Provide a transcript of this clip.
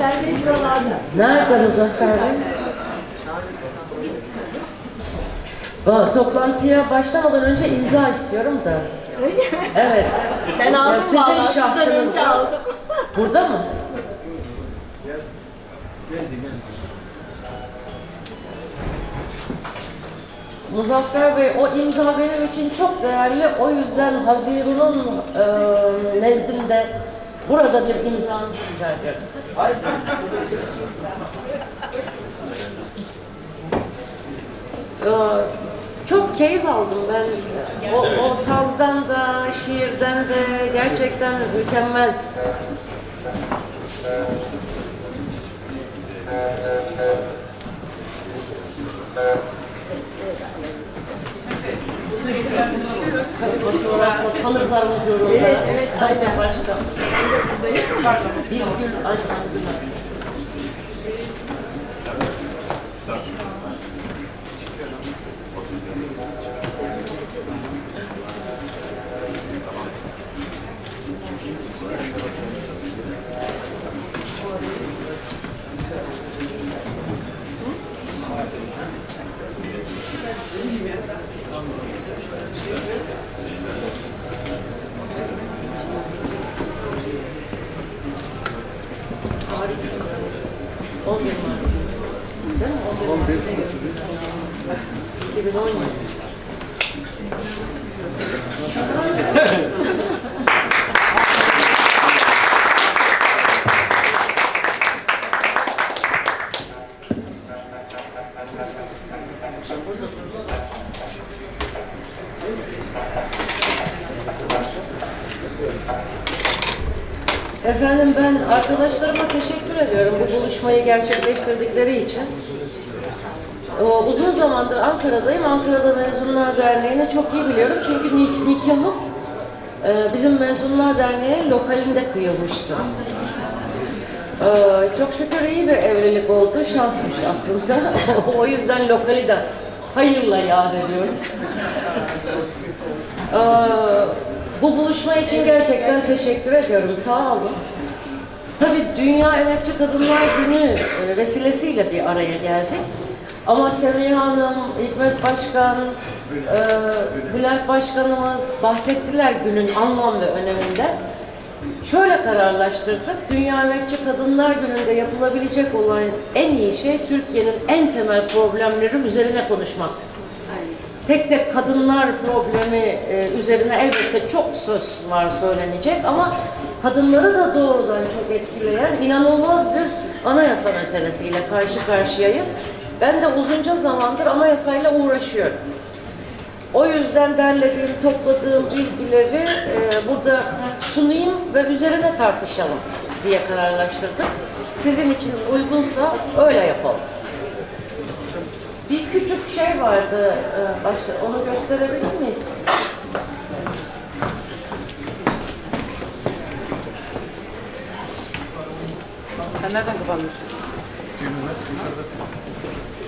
Bey buralarda. Nerede Muzaffer Bey? Ba- Toplantıya başlamadan önce imza istiyorum da. Öyle mi? Evet. Ben aldım Sizin. Sizden şahsınız önce aldım. Burada mı? Muzaffer Bey, o imza benim için çok değerli. O yüzden Haziran'ın e, nezdinde burada bir imzanızı rica. Ee, çok keyif aldım ben. O, o sazdan da, şiirden de gerçekten mükemmel. Fotoğrafla kalıplarımız yoruldu. Evet, evet, aynen. Başka. Bir gün, aynen. Harikasın. Efendim ben arkadaşlarıma teşekkür ediyorum bu buluşmayı gerçekleştirdikleri için. O, uzun zamandır Ankara'dayım. Ankara'da Mezunlar Derneği'ni çok iyi biliyorum. Çünkü nik- nikahım e, bizim Mezunlar Derneği'nin lokalinde kıyılmıştı. E, çok şükür iyi bir evlilik oldu. Şansmış aslında. o yüzden lokali de hayırla yad ediyorum. Ee, bu buluşma için gerçekten teşekkür ediyorum. Sağ olun. Tabii Dünya Emekçi Kadınlar Günü e, vesilesiyle bir araya geldik. Ama Semiha Hanım, Hikmet Başkan, e, Bülent Başkanımız bahsettiler günün anlam ve öneminden. Şöyle kararlaştırdık. Dünya Emekçi Kadınlar Günü'nde yapılabilecek olan en iyi şey Türkiye'nin en temel problemleri üzerine konuşmak tek tek kadınlar problemi e, üzerine elbette çok söz var söylenecek ama kadınları da doğrudan çok etkileyen inanılmaz bir anayasa meselesiyle karşı karşıyayız. Ben de uzunca zamandır anayasayla uğraşıyorum. O yüzden derlediğim, topladığım bilgileri e, burada sunayım ve üzerine tartışalım diye kararlaştırdık. Sizin için uygunsa öyle yapalım. Bir küçük şey vardı e, başta, onu gösterebilir miyiz? Sen nereden kapanmışsın? düğümler.